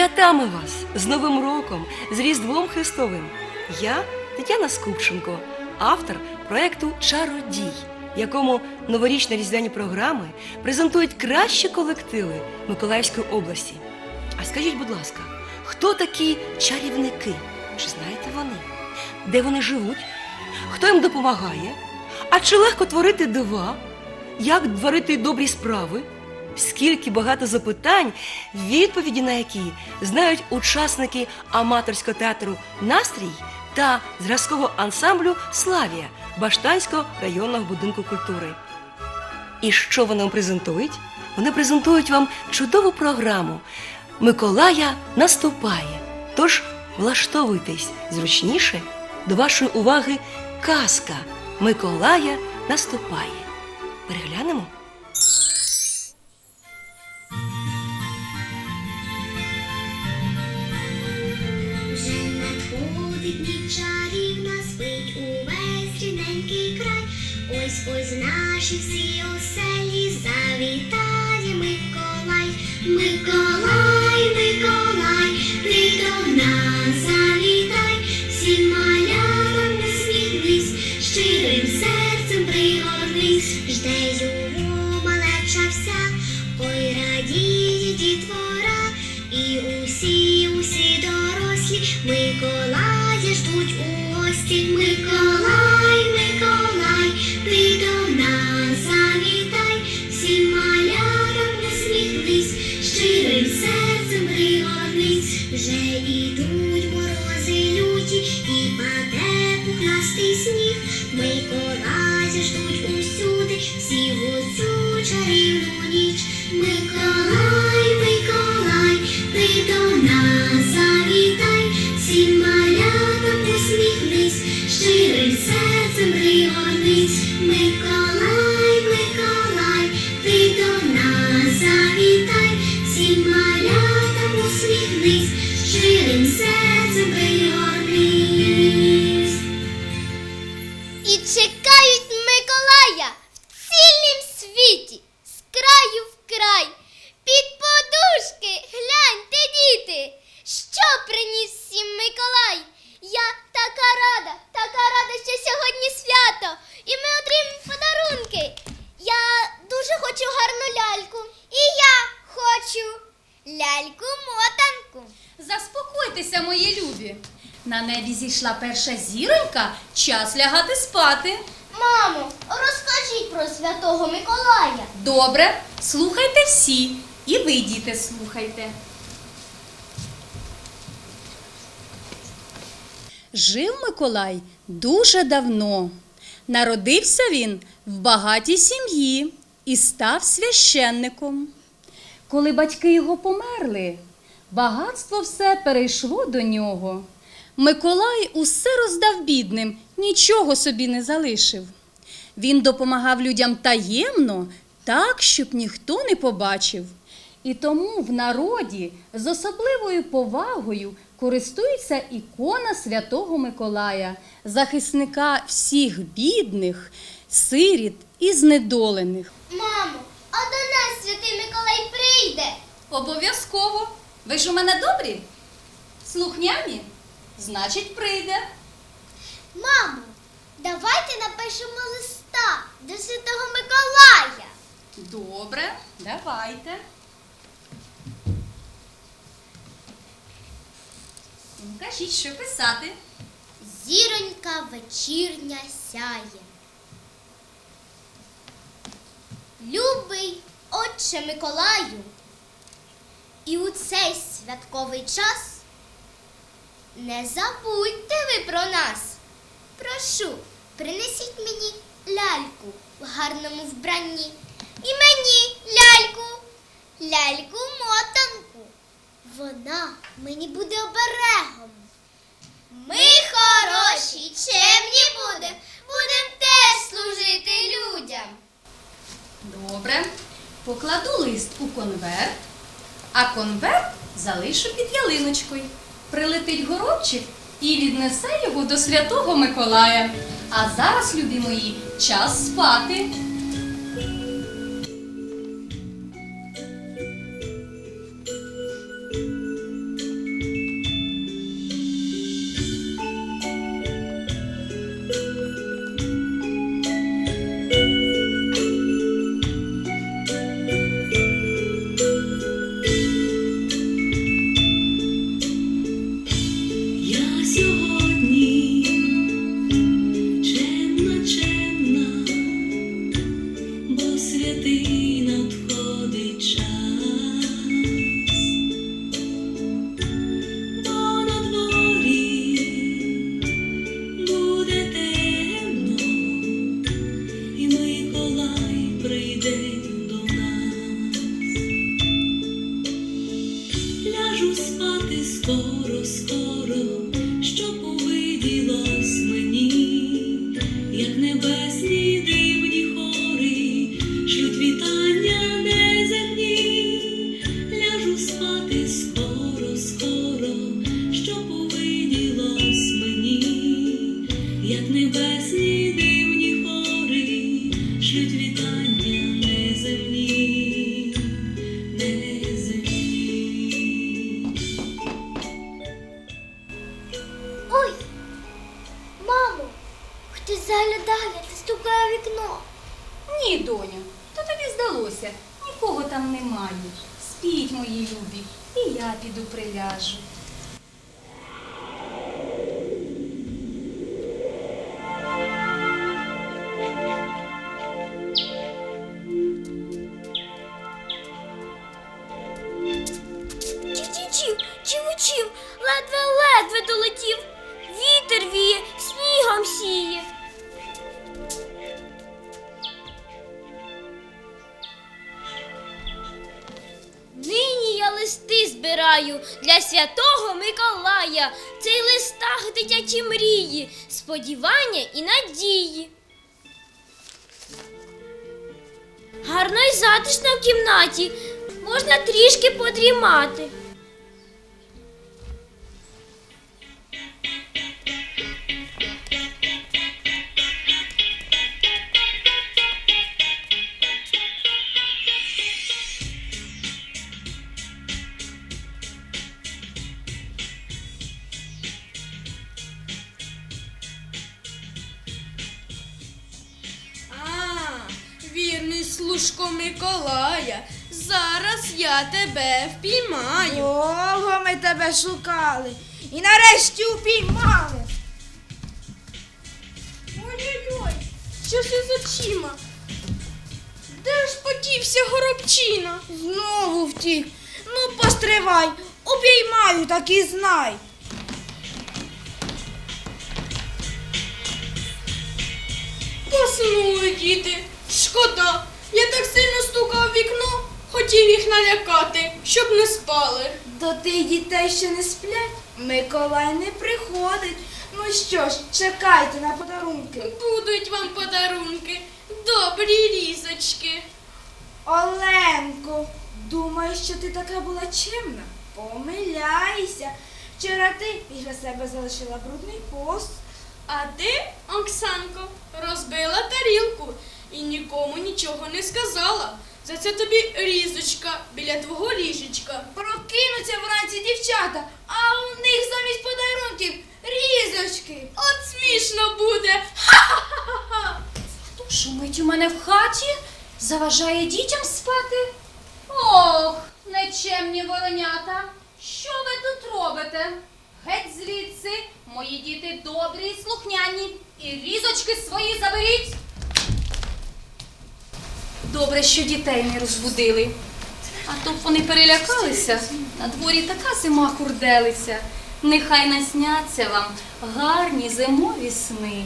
Святами вас! З Новим роком, з Різдвом Христовим! Я Тетяна Скупченко, автор проекту Чародій, в якому новорічні різдвяні програми презентують кращі колективи Миколаївської області. А скажіть, будь ласка, хто такі чарівники? Чи знаєте вони? Де вони живуть? Хто їм допомагає? А чи легко творити дива? Як творити добрі справи? Скільки багато запитань, відповіді на які знають учасники аматорського театру Настрій та зразкового ансамблю Славія Баштанського районного будинку культури. І що вони вам презентують? Вони презентують вам чудову програму Миколая наступає. Тож влаштовуйтесь зручніше до вашої уваги казка Миколая наступає. Переглянемо. Ось наші всі селі завітає Миколай. Миколай, На небі зійшла перша зіронька, час лягати спати. Мамо, розкажіть про святого Миколая. Добре, слухайте всі. І ви, діти, слухайте. Жив Миколай дуже давно. Народився він в багатій сім'ї і став священником. Коли батьки його померли, багатство все перейшло до нього. Миколай усе роздав бідним, нічого собі не залишив. Він допомагав людям таємно, так, щоб ніхто не побачив. І тому в народі з особливою повагою користується ікона святого Миколая, захисника всіх бідних, сиріт і знедолених. Мамо, а до нас святий Миколай прийде. Обов'язково. Ви ж у мене добрі? Слухняні? Значить, прийде. Мамо, давайте напишемо листа до святого Миколая. Добре, давайте. Ну, Кажіть, що писати. Зіронька вечірня сяє. Любий отче Миколаю, і у цей святковий час не забудьте ви про нас. Прошу, принесіть мені ляльку в гарному вбранні. І мені ляльку, ляльку-мотанку. Вона мені буде оберегом. Ми хороші, чемні будем, будем теж служити людям. Добре. Покладу лист у конверт, а конверт залишу під ялиночкою. Прилетить горобчик і віднесе його до святого Миколая. А зараз, любі мої, час спати. Ледве-ледве долетів. Вітер віє, снігом сіє. Нині я листи збираю для святого Миколая. Цей листах дитячі мрії, сподівання і надії. Гарно і затишно в кімнаті. Можна трішки подрімати. Вірний Миколая, зараз я тебе впіймаю. Довго ми тебе шукали і нарешті упіймали. Ой-ой-ой, що це з очима? Де ж подівся горобчина? Знову втік. Ну, постривай, упіймаю, так і знай. Поснули діти. Шкода. Я так сильно стукав в вікно, хотів їх налякати, щоб не спали. До тих дітей, що не сплять, Миколай не приходить. Ну що ж, чекайте на подарунки. Будуть вам подарунки, добрі різочки. Оленко, думаєш, що ти така була чемна? Помиляйся. Вчора ти після себе залишила брудний пост. А ти, Оксанко, розбила тарілку і нікому нічого не сказала. За це тобі різочка біля твого ліжечка. Прокинуться вранці дівчата, а у них замість подарунків різочки. От смішно буде. Ха-ха-ха. Хто Шумить у мене в хаті, заважає дітям спати. Ох, нечемні воронята, що ви тут робите? Геть звідси, мої діти добрі і слухняні, і різочки свої заберіть. Добре, що дітей не розбудили. А то б вони перелякалися. На дворі така зима курделися. Нехай насняться вам гарні зимові сни.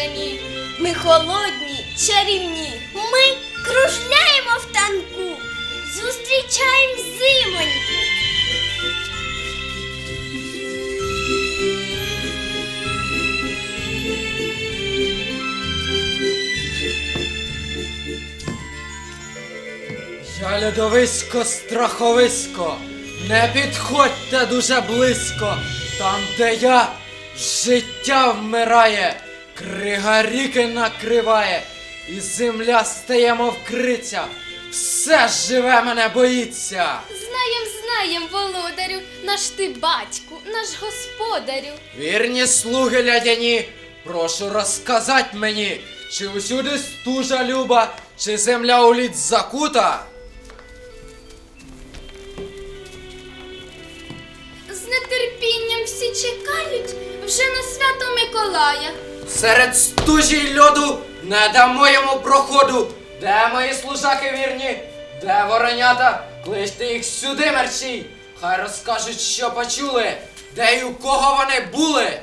крижані, ми холодні, чарівні. Ми кружляємо в танку, зустрічаємо зимоньку. Я льодовисько, страховисько, не підходьте дуже близько, там, де я життя вмирає крига ріки накриває, і земля стає, мов криця, все живе мене боїться. Знаєм, знаєм, володарю, наш ти батьку, наш господарю. Вірні слуги лядяні, прошу розказать мені, чи усюди стужа люба, чи земля у лід закута? З нетерпінням всі чекають вже на свято Миколая. Серед стужі й льоду не дамо йому проходу. Де мої служаки вірні? Де воронята? Кличте їх сюди, мерчі. Хай розкажуть, що почули, де й у кого вони були.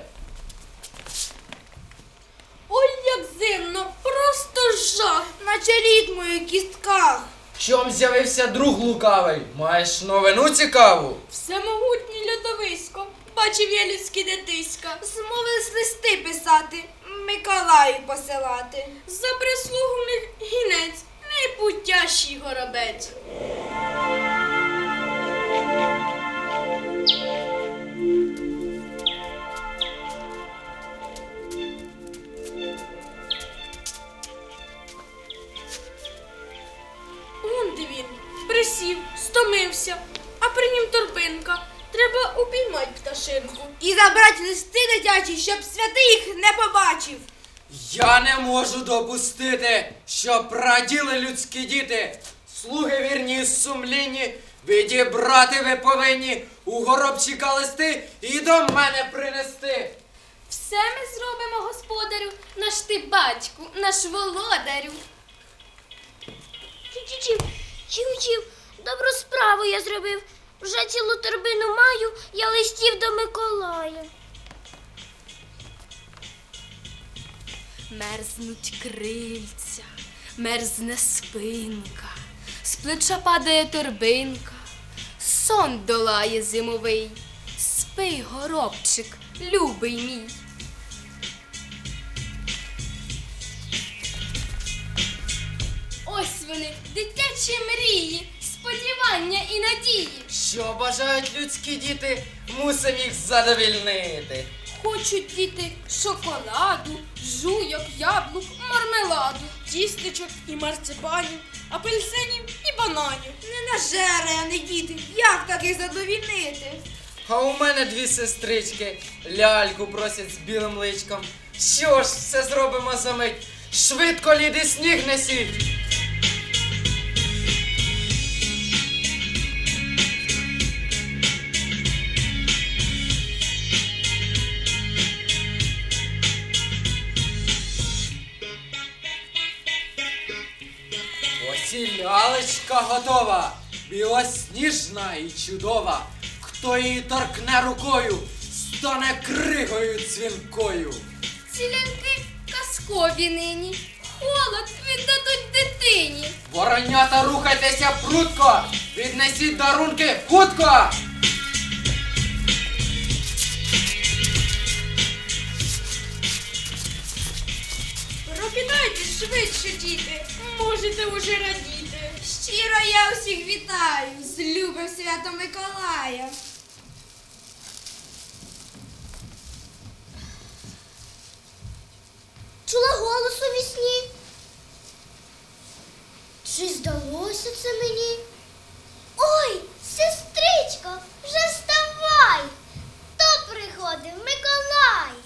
Ой, як зимно, просто жах. Наче лід мої кістках. Чом з'явився друг лукавий? Маєш новину цікаву? Всемогутній льодовисько, бачив я людські дитиська. Змовились листи писати, Миколаю посилати. За прислугу гінець, найпутящий горобець. Он де він, присів, стомився, а при нім торбинка. Треба упіймать пташинку. І забрати листи дитячі, щоб святий їх не побачив. Я не можу допустити, щоб раділи людські діти. Слуги вірні і сумлінні, відібрати ви повинні у горобчика листи і до мене принести. Все ми зробимо, господарю, наш ти батьку, наш володарю. Чів, чів, чів, добру справу я зробив. Вже цілу торбину маю, я листів до Миколая. Мерзнуть крильця, мерзне спинка, з плеча падає торбинка, сон долає зимовий. Спи, горобчик, любий мій. Ось вони, дитячі мрії, сподівання і надії. Що бажають людські діти, мусим їх задовільнити. Хочуть діти шоколаду, жуйок, яблук, мармеладу, тістечок і марципанів, апельсинів і бананів. Не нажере, а не діти. Як таких задовільнити? А у мене дві сестрички ляльку просять з білим личком. Що ж, все зробимо за мить. Швидко ліди сніг несіть. Лялечка готова, білосніжна і чудова. Хто її торкне рукою, стане кригою дзвінкою. Цілянки казкові нині. Холод віддадуть дитині. Воронята, рухайтеся прутко! Віднесіть дарунки хутко! Прокидайтесь швидше, діти, можете уже радіти. Щиро я усіх вітаю з любим свято Миколая. Чула голос у вісні? Чи здалося це мені? Ой, сестричко, вже вставай! То приходив Миколай.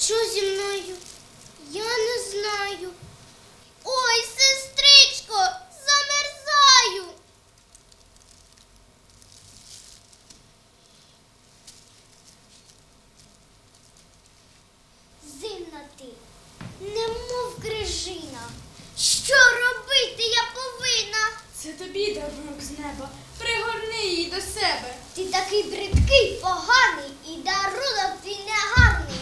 Що зі мною? Я не знаю. Ой, сестричко, замерзаю. Зимна ти, немов крижина. Що робити я повинна? Це тобі дарунок з неба. Пригорни її до себе. Ти такий бридкий, поганий і дарунок твій негарний.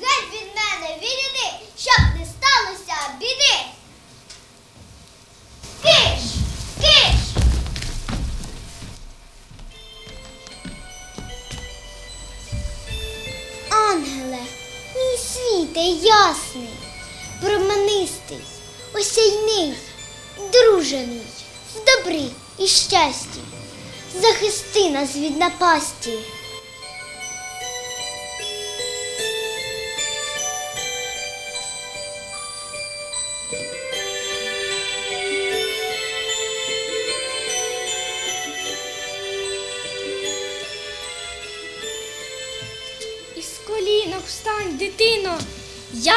Геть від мене відійди, щоб не сталося біди. Киш, киш. Ти ясний, променистий, осяйний, дружений, в добрі і щасті, захисти нас від напасті.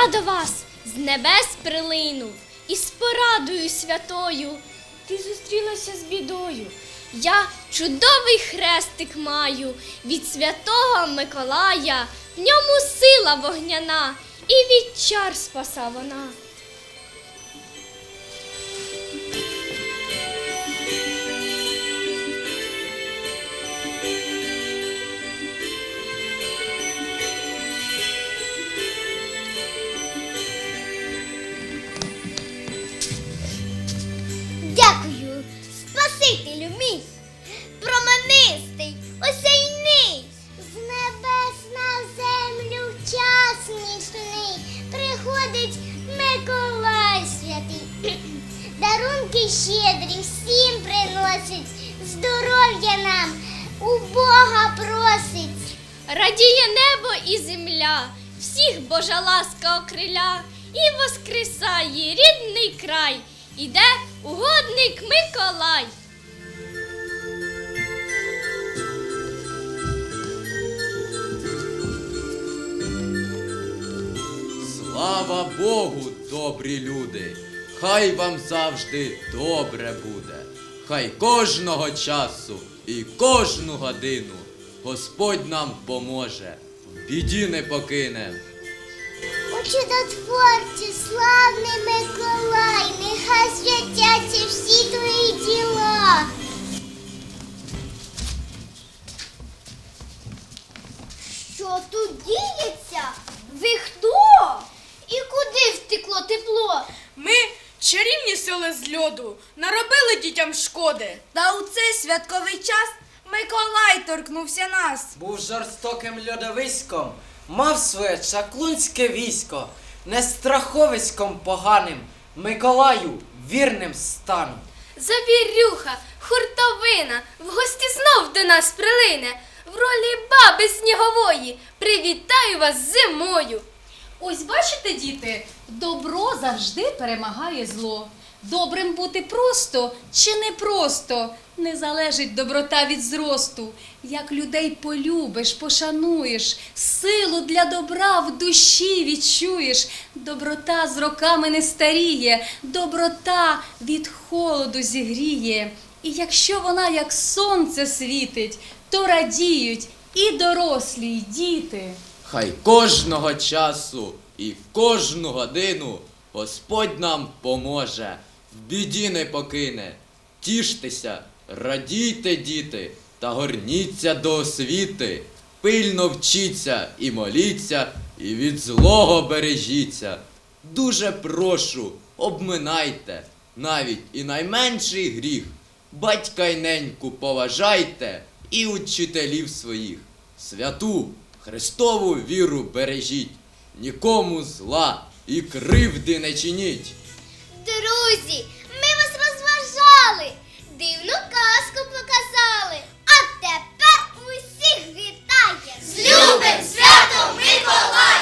До вас з небес прилинув, з порадою святою. Ти зустрілася з бідою. Я чудовий хрестик маю від святого Миколая, в ньому сила вогняна, і від чар спаса вона. Дарунки щедрі всім приносить, здоров'я нам у Бога просить. Радіє небо і земля, всіх Божа ласка окриля, і воскресає рідний край, іде угодник Миколай. Слава Богу, добрі люди! Хай вам завжди добре буде. Хай кожного часу і кожну годину Господь нам поможе, в біді не покине. У чудотворці, славний шкоди. Та у цей святковий час Миколай торкнувся нас. Був жорстоким льодовиськом, мав своє чаклунське військо, не страховиськом поганим, Миколаю вірним стану. Завірюха, хуртовина, в гості знов до нас прилине. В ролі баби снігової привітаю вас зимою. Ось бачите, діти, добро завжди перемагає зло. Добрим бути просто чи не просто не залежить доброта від зросту. Як людей полюбиш, пошануєш, силу для добра в душі відчуєш. Доброта з роками не старіє, доброта від холоду зігріє. І якщо вона як сонце світить, то радіють і дорослі, і діти. Хай кожного часу і кожну годину Господь нам поможе, в біді не покине. Тіштеся, радійте, діти, та горніться до освіти. Пильно вчіться і моліться, і від злого бережіться. Дуже прошу, обминайте навіть і найменший гріх. Батька й неньку поважайте і учителів своїх. Святу Христову віру бережіть, нікому зла і кривди не чиніть. Друзі, ми вас розважали, дивну казку показали. А тепер усіх вітає з любим святом Миколая!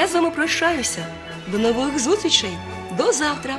Я з вами прощаюся. До нових зустрічей. До завтра.